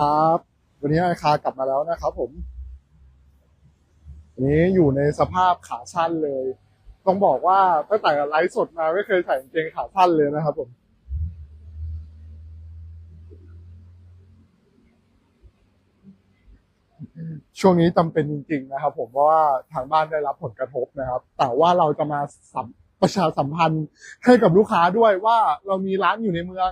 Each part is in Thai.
ครับวันนี้ไอคากลับมาแล้วนะครับผมวันนี้อยู่ในสภาพขาสั้นเลย ต้องบอกว่าตั้งแต่ไลฟ์สดมาไม่เคยใส่กางเกงขาสั้นเลยนะครับผมช่วงนี้จำเป็นจริง ๆ นะครับ ผมเพราะว่าทางบ้านได้รับผลกระทบนะครับ แต่ว่าเราจะมาสัมประชาสัมพันธ์ให้กับลูกค้าด้วยว่าเรามีร้านอยู่ในเมือง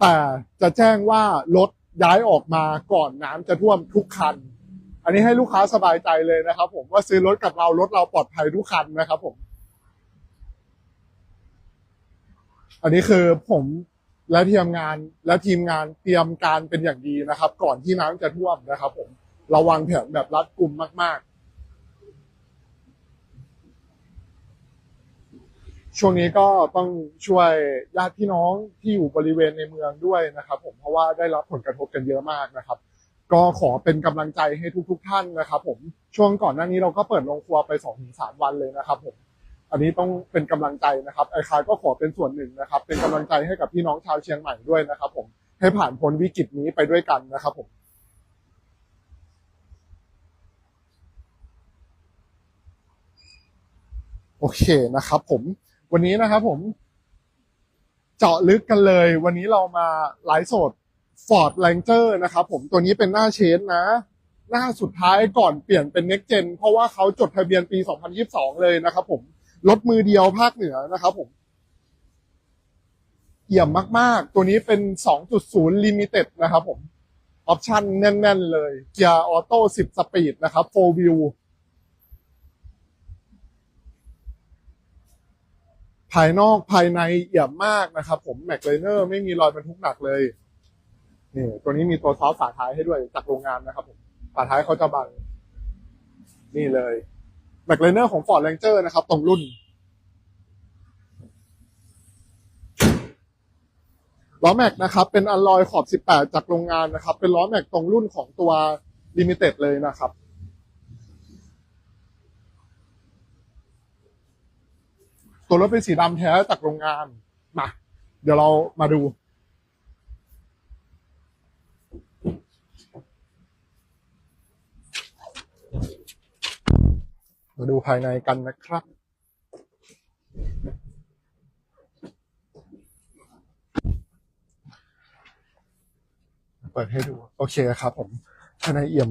แต่จะแจ้งว่ารถ ย้ายออกมาก่อนน้ำจะท่วมทุกคัน อันนี้ให้ลูกค้าสบายใจเลยนะครับ ผมว่าซื้อรถกับเรารถเราปลอดภัยทุกคันนะครับ ผม อันนี้คือผมและทีมงานและทีมงานเตรียมการเป็นอย่างดีนะครับ ก่อนที่น้ำจะท่วมนะครับ ผมเราวางแผนแบบรัดกุมมาก ๆ ช่วงนี้ก็ต้องช่วยญาติพี่น้องที่อยู่บริเวณในเมืองด้วยนะครับ ผมเพราะว่าได้รับผลกระทบกันเยอะมากนะครับ ก็ขอเป็นกำลังใจให้ทุกๆท่านนะครับ ผมช่วงก่อนหน้านี้เราก็เปิดโรงครัวไปสองถึงสามวันเลยนะครับ ผม อันนี้ต้องเป็นกำลังใจนะครับไอคายก็ขอเป็นส่วนหนึ่งนะครับ เป็นกำลังใจให้กับพี่น้องชาวเชียงใหม่ด้วยนะครับ ผมให้ผ่านพ้นวิกฤตนี้ไปด้วยกันนะครับ ผมโอเคนะครับผม วันนี้นะครับผมเจาะลึกกันเลย วันนี้เรามาไลฟ์สด Ford Ranger นะครับผมตัวนี้เป็นหน้าเชนนะ หน้าสุดท้ายก่อนเปลี่ยนเป็น Next Gen เพราะว่าเขาจดทะเบียนปี 2022 เลยนะครับผมรถมือเดียวภาคเหนือนะครับผมเยี่ยมมาก ๆ ตัวนี้เป็น 2.0 Limited นะครับผม ออปชั่นแน่น ๆ เลย เกียร์ออโต้ 10 สปีดนะครับ4 View ภายนอกภายในเอี่ยมมากนะครับ ผมแม็กเลเนอร์ไม่มีรอยบรรทุกหนักเลยนี่ตัวนี้มีตัวซอฟฝาท้ายให้ด้วยจากโรงงานนะครับผมฝาท้ายเขาจะบัง นี่เลยแม็กเลเนอร์ของ Ford Ranger นะครับ ตรงรุ่น ล้อแม็กนะครับ เป็นอลลอยขอบ 18 จากโรงงานนะครับ เป็นล้อแม็กตรงรุ่นของตัว Limited เลยนะครับ ตัวรถเป็นสีดำแท้จากโรงงานมาเดี๋ยวเรามาดู มาดูภายในกันนะครับเปิดให้ดู โอเคครับผมภายในเอี่ยม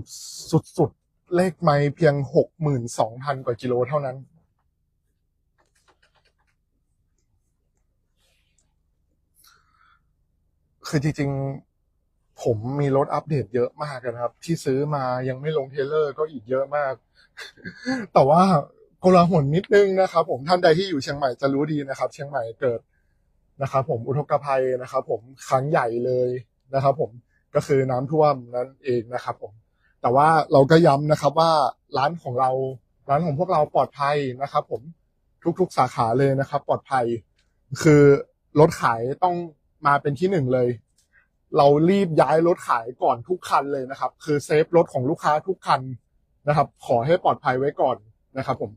สุดๆ เลขไม้เพียงหกหมื่นสองพันกว่ากิโลเท่านั้น คือจริงๆ ผมมีรถอัปเดตเยอะมากนะครับ ที่ซื้อมายังไม่ลงเทเลอร์ก็อีกเยอะมาก แต่ว่าโกลาหลนิดนึงนะครับ ผมท่านใดที่อยู่เชียงใหม่จะรู้ดีนะครับ เชียงใหม่เกิดนะครับ ผมอุทกภัยนะครับ ผมครั้งใหญ่เลยนะครับ ผมก็คือน้ำท่วมนั่นเองนะครับ ผม แต่ว่าเราก็ย้ำนะครับว่าร้านของเราร้านของพวกเราปลอดภัยนะครับ ผมทุกๆสาขาเลยนะครับ ปลอดภัย คือรถขายต้อง มาเป็นที่หนึ่งเลย เรารีบย้ายรถขายก่อนทุกคันเลยนะครับ คือเซฟรถของลูกค้าทุกคันนะครับ ขอให้ปลอดภัยไว้ก่อนนะครับ ผม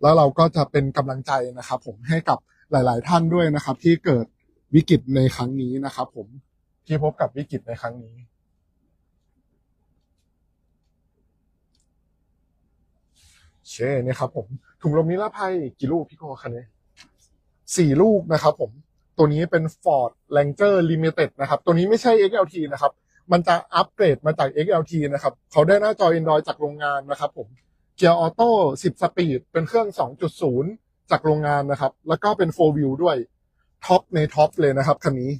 แล้วเราก็จะเป็นกำลังใจนะครับ ผมให้กับหลาย ๆ ท่านด้วยนะครับ ที่เกิดวิกฤตในครั้งนี้นะครับ ผมที่พบกับวิกฤตในครั้งนี้เช่นี่ครับผม ถุงลมนิรภัยกี่ลูกพี่โกคันนี้สี่ลูกนะครับผมตัวนี้เป็น Ford Ranger Limited นะครับ ตัวนี้ไม่ใช่ XLT นะครับ มันจะอัปเกรดมาจาก XLT นะครับ เขาได้หน้าจอ Android จากโรงงานนะครับผม เกียร์ออโต้ 10 สปีด เป็นเครื่อง 2.0 จากโรงงานนะครับ แล้วก็เป็น4 View ด้วย ท็อปในท็อปเลยนะครับคันนี้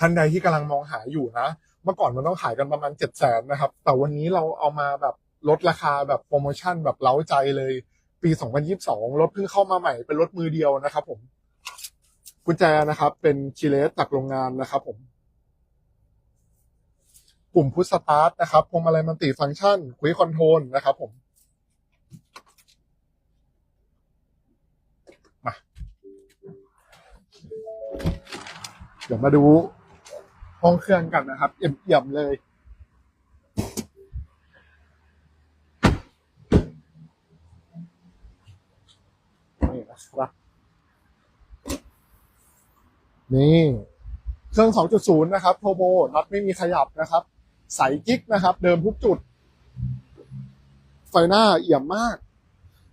ท่านใดที่กำลังมองหาอยู่นะ เมื่อก่อนมันต้องขายกันประมาณ 7 0 0 0 0นะครับ แต่วันนี้เราเอามาแบบ ลดราคาแบบโปรโมชั่นแบบเล้าใจเลย ปี 2022 รถเพิ่งเข้ามาใหม่เป็นรถมือเดียวนะครับผม กุญแจนะครับ เป็นคีเลสจากโรงงานนะครับผม ปุ่มพุชสตาร์ทนะครับพวงมาลัยมัลติฟังก์ชันคุยคอนโทรลนะครับผมมาเดี๋ยวมาดูห้องเครื่องกันนะครับเอี่ยมๆเลย นี่นะครับนี่เครื่อง 2.0 นะครับโทโบน็อตไม่มีขยับนะครับ ใสกิ๊กนะครับ เดิมทุกจุด ไฟหน้าเอี่ยมมาก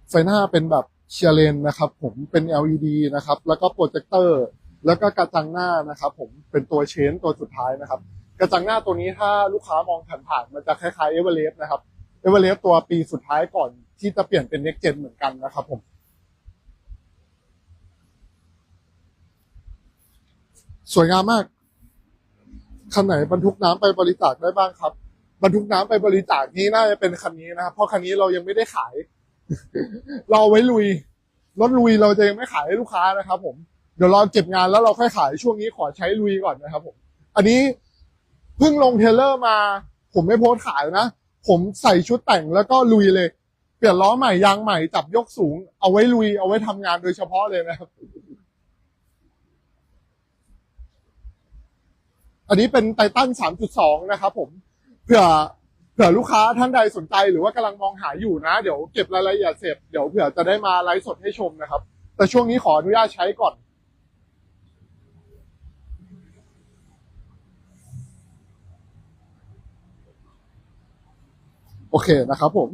ไฟหน้าเป็นแบบเชียร์เลนนะครับ ผมเป็น LED นะครับ แล้วก็โปรเจคเตอร์ แล้วก็กระจังหน้านะครับ ผมเป็นตัวเชนตัวสุดท้ายนะครับ กระจังหน้าตัวนี้ถ้าลูกค้ามองผ่านๆมันจะคล้ายๆเอเวอเรสต์นะครับเอเวอเรสต์ตัวปีสุดท้ายก่อนที่จะเปลี่ยนเป็น next gen เหมือนกันนะครับผม สวยงามมากคันไหนบรรทุกน้ำไปบริจาคได้บ้างครับ บรรทุกน้ำไปบริจาคนี้น่าจะเป็นคันนี้นะครับเพราะคันนี้เรายังไม่ได้ขาย เราเอไว้ลุยรถลุยเราจะยังไม่ขายให้ลูกค้านะครับ ผมเดี๋ยวรอเก็บงานแล้วเราค่อยขายช่วงนี้ขอใช้ลุยก่อนนะครับ ผม อันนี้เพิ่งลงเทเลอร์มา ผมไม่โพสขายนะผมใส่ชุดแต่งแล้วก็ลุยเลย เปลี่ยนล้อใหม่ยางใหม่จับยกสูง เอาไว้ลุยเอาไว้ทำงานโดยเฉพาะเลยนะครับ อันนี้เป็นไททัน3.2 นะครับผมเผื่อเผื่อลูกค้าท่านใดสนใจหรือว่ากำลังมองหาอยู่นะ เดี๋ยวเก็บรายละเอียดเสร็จเดี๋ยวเผื่อจะได้มาไลฟ์สดให้ชมนะครับ แต่ช่วงนี้ขออนุญาตใช้ก่อนโอเคนะครับผม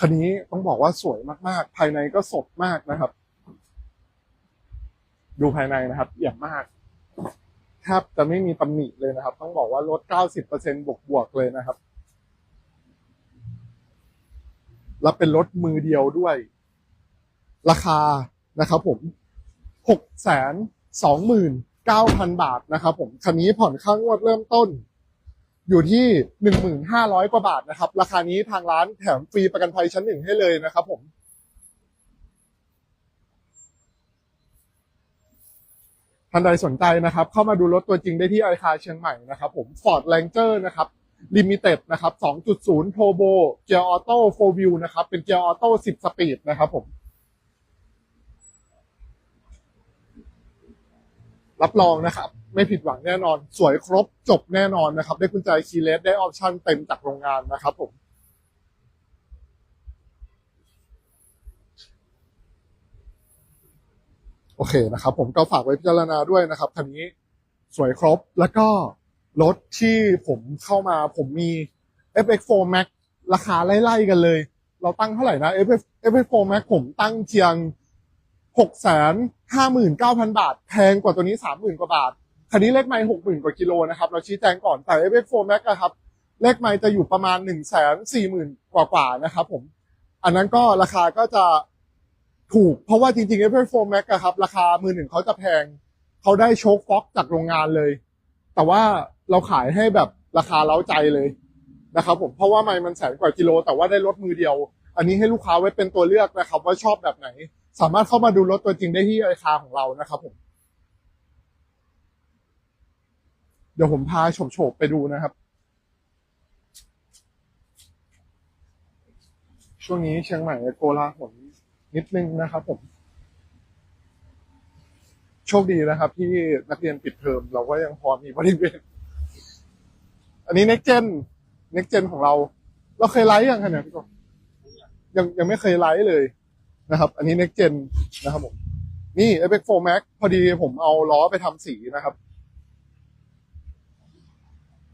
คันนี้ต้องบอกว่าสวยมาก ๆ ภายในก็สดมากนะครับ ดูภายในนะครับเอี่ยมมาก แทบจะไม่มีตำหนิเลยนะครับ ต้องบอกว่าลด 90%บวกบวกเลยนะครับ และเป็นรถมือเดียวด้วย ราคานะครับ ผม 6 2 9 0 0 0 บาทนะครับผม คันนี้ผ่อนค่างวดเริ่มต้น อยู่ที่ 1,500 กว่าบาทนะครับ ราคานี้ทางร้านแถมฟรีประกันภัยชั้นหนึ่งให้เลยนะครับ ผม ท่านใดสนใจนะครับ เข้ามาดูรถตัวจริงได้ที่ไอคาเชียงใหม่นะครับ ผม Ford Ranger นะครับ Limited นะครับ 2.0 Turbo เกียร์ออโต้4 Wheel นะครับ เป็นเกียร์ออโต้ 10 สปีดนะครับผม รับรองนะครับ ไม่ผิดหวังแน่นอน สวยครบจบแน่นอนนะครับ ได้กุญแจคีย์เลสได้ออปชั่นเต็มจากโรงงานนะครับผม โอเคนะครับ ผมก็ฝากไว้พิจารณาด้วยนะครับคันนี้สวยครบแล้วก็รถที่ผมเข้ามาผมมี FX4 Max ราคาไล่ๆกันเลย เราตั้งเท่าไหร่นะ FX FX4 Max ผมตั้งเพียงหกแสนห้าหมื่นเก้าพันบาท แพงกว่าตัวนี้สามหมื่นกว่าบาท คันนี้เลขไมล์หกหมื่นกว่ากิโลนะครับ เราชี้แจงก่อนแต่ FX4 Max อะครับ เลขไมล์จะอยู่ประมาณหนึ่งแสนสี่หมื่นกว่าๆนะครับผม อันนั้นก็ราคาก็จะ ถูกเพราะว่าจริงๆ Apple 4 Max อะครับ ราคามือหนึ่งเขาจะแพง เขาได้โชคฟ็อกจากโรงงานเลย แต่ว่าเราขายให้แบบราคาเล้าใจเลยนะครับผมเพราะว่าไม่มันแสนกว่ากิโล แต่ว่าได้รถมือเดียว อันนี้ให้ลูกค้าไว้เป็นตัวเลือกนะครับ ว่าชอบแบบไหน สามารถเข้ามาดูรถตัวจริงได้ที่ไอคาของเรานะครับผม เดี๋ยวผมพาโฉบๆไปดูนะครับ ช่วงนี้เชียงใหม่โกลาหล นิดนึงนะครับผมโชคดีนะครับ ที่นักเรียนปิดเทอมเราก็ยังพอมีบริเวณอันนี้ next gen next gen ของเรา เราเคยไลฟ์ยังคะเนี่ยพี่กบยังยังไม่เคยไลฟ์เลยนะครับ อันนี้ next gen นะครับผม นี่ FX4 Max พอดีผมเอาล้อไปทำสีนะครับ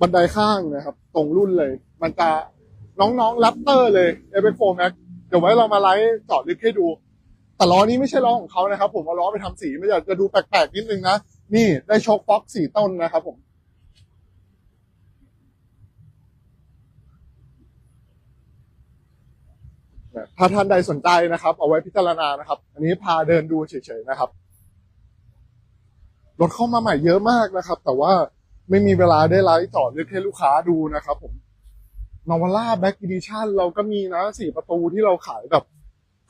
บันไดข้างนะครับ ตรงรุ่นเลย มันจะน้องๆแรปเตอร์เลย FX4 Max เดี๋ยวไว้เรามาไลฟ์เจาะลึกให้ดู แต่ล้อนี้ไม่ใช่ล้อของเขานะครับ ผมเอาล้อไปทำสีมันอยากจะดูแปลกๆนิดนึงนะ นี่ได้โชคฟ็อกสีต้นนะครับผมถ้าท่านใดสนใจนะครับ เอาไว้พิจารณานะครับ อันนี้พาเดินดูเฉยๆนะครับรถเข้ามาใหม่เยอะมากนะครับ แต่ว่าไม่มีเวลาได้ไลฟ์ต่อเลือกให้ลูกค้าดูนะครับผม นาวาร่าแบ็กอีดิชั่นเราก็มีนะสี่ประตูที่เราขายแบบ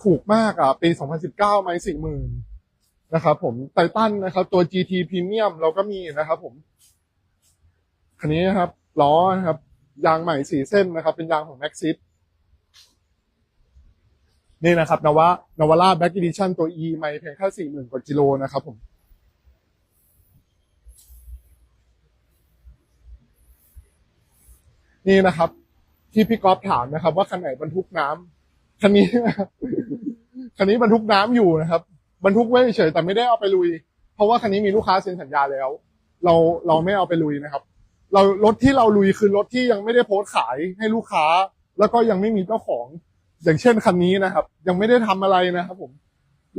ถูกมากอะปี 2019ไม่สี่หมื่นนะครับผมไททันนะครับ ตัว GT Premium เราก็มีนะครับผมคันนี้นะครับล้อนะครับ ยางใหม่สี่เส้นนะครับ เป็นยางของ Maxxis นี่นะครับนวะนวาร่าแบ็กอีดิชั่นตัว E ไม่เพียงแค่สี่หมื่นกว่ากิโลนะครับผมนี่นะครับ ที่พี่ก๊อฟถามนะครับ ว่าคันไหนบรรทุกน้ำคันนี้คันนี้บรรทุกน้ำอยู่นะครับ บรรทุกไว้เฉยแต่ไม่ได้เอาไปลุย เพราะว่าคันนี้มีลูกค้าเซ็นสัญญาแล้ว เราเราไม่เอาไปลุยนะครับ เรารถที่เราลุยคือรถที่ยังไม่ได้โพสต์ขายให้ลูกค้า แล้วก็ยังไม่มีเจ้าของ อย่างเช่นคันนี้นะครับ ยังไม่ได้ทำอะไรนะครับ ผม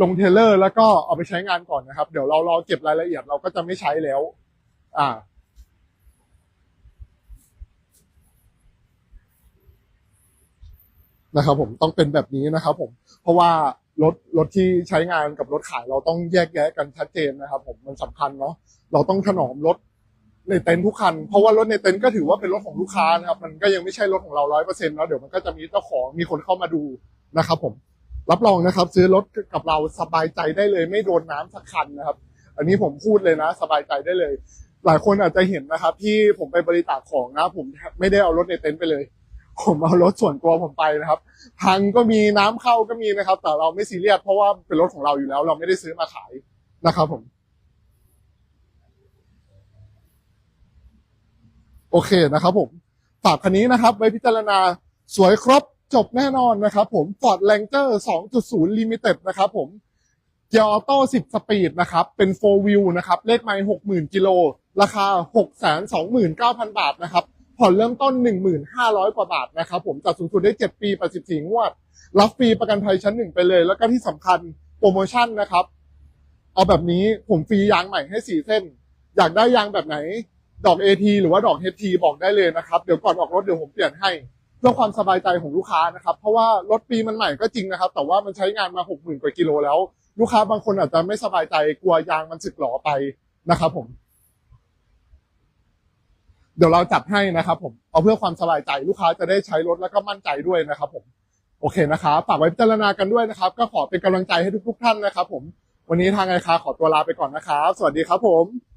ลงเทเลอร์แล้วก็เอาไปใช้งานก่อนนะครับ เดี๋ยวเรารอเก็บรายละเอียดเราก็จะไม่ใช้แล้ว อ่า นะครับผมต้องเป็นแบบนี้นะครับผมเพราะว่ารถรถที่ใช้งานกับรถขายเราต้องแยกแยะกันชัดเจนนะครับผมมันสำคัญเนาะเราต้องถนอมรถในเต็นท์ทุกคัน เพราะว่ารถในเต็นท์ก็ถือว่าเป็นรถของลูกค้านะครับมันก็ยังไม่ใช่รถของเราร้อยเปอร์เซ็นต์แล้วเดี๋ยวมันก็จะมีเจ้าของมีคนเข้ามาดูนะครับผมรับรองนะครับ ซื้อรถกับเราสบายใจได้เลย ไม่โดนน้ำสักคันนะครับ อันนี้ผมพูดเลยนะ สบายใจได้เลย หลายคนอาจจะเห็นนะครับ ที่ผมไปบริจาคของนะ ผมไม่ได้เอารถในเต็นท์ไปเลย ผมเอารถส่วนตัวผมไปนะครับพังก็มีน้ำเข้าก็มีนะครับ แต่เราไม่ซีเรียสเพราะว่าเป็นรถของเราอยู่แล้ว เราไม่ได้ซื้อมาขายนะครับผม โอเคนะครับผมฝากคันนี้นะครับ ไว้พิจารณาสวยครบจบแน่นอนนะครับผม Ford Ranger 2.0 Limited นะครับผมเกียร์ออโต้10 สปีดนะครับ เป็น 4 wheel นะครับ เลขไมล์60,000 กิโล ราคา 629,000 บาทนะครับ ผ่อนเริ่มต้น 1,500 กว่าบาทนะครับผมจัดสูงสุดได้ 7 ปี 84 งวด รับฟรีประกันภัยชั้นหนึ่งไปเลย แล้วก็ที่สำคัญโปรโมชั่นนะครับ เอาแบบนี้ผมฟรียางใหม่ให้ 4 เส้น อยากได้ยางแบบไหน ดอก AT หรือว่าดอก HT บอกได้เลยนะครับ เดี๋ยวก่อนออกรถเดี๋ยวผมเปลี่ยนให้เพื่อความสบายใจของลูกค้านะครับ เพราะว่ารถปีมันใหม่ก็จริงนะครับ แต่ว่ามันใช้งานมา 60,000 กว่ากิโลแล้ว ลูกค้าบางคนอาจจะไม่สบายใจกลัวยางมันสึกหรอไปนะครับผม เดี๋ยวเราจัดให้นะครับผมเอาเพื่อความสบายใจลูกค้าจะได้ใช้รถแล้วก็มั่นใจด้วยนะครับผมโอเคนะครับฝากไว้พิจารณากันด้วยนะครับ ก็ขอเป็นกำลังใจให้ทุกๆท่านนะครับ ผม วันนี้ทางไอคาขอตัวลาไปก่อนนะครับ สวัสดีครับผม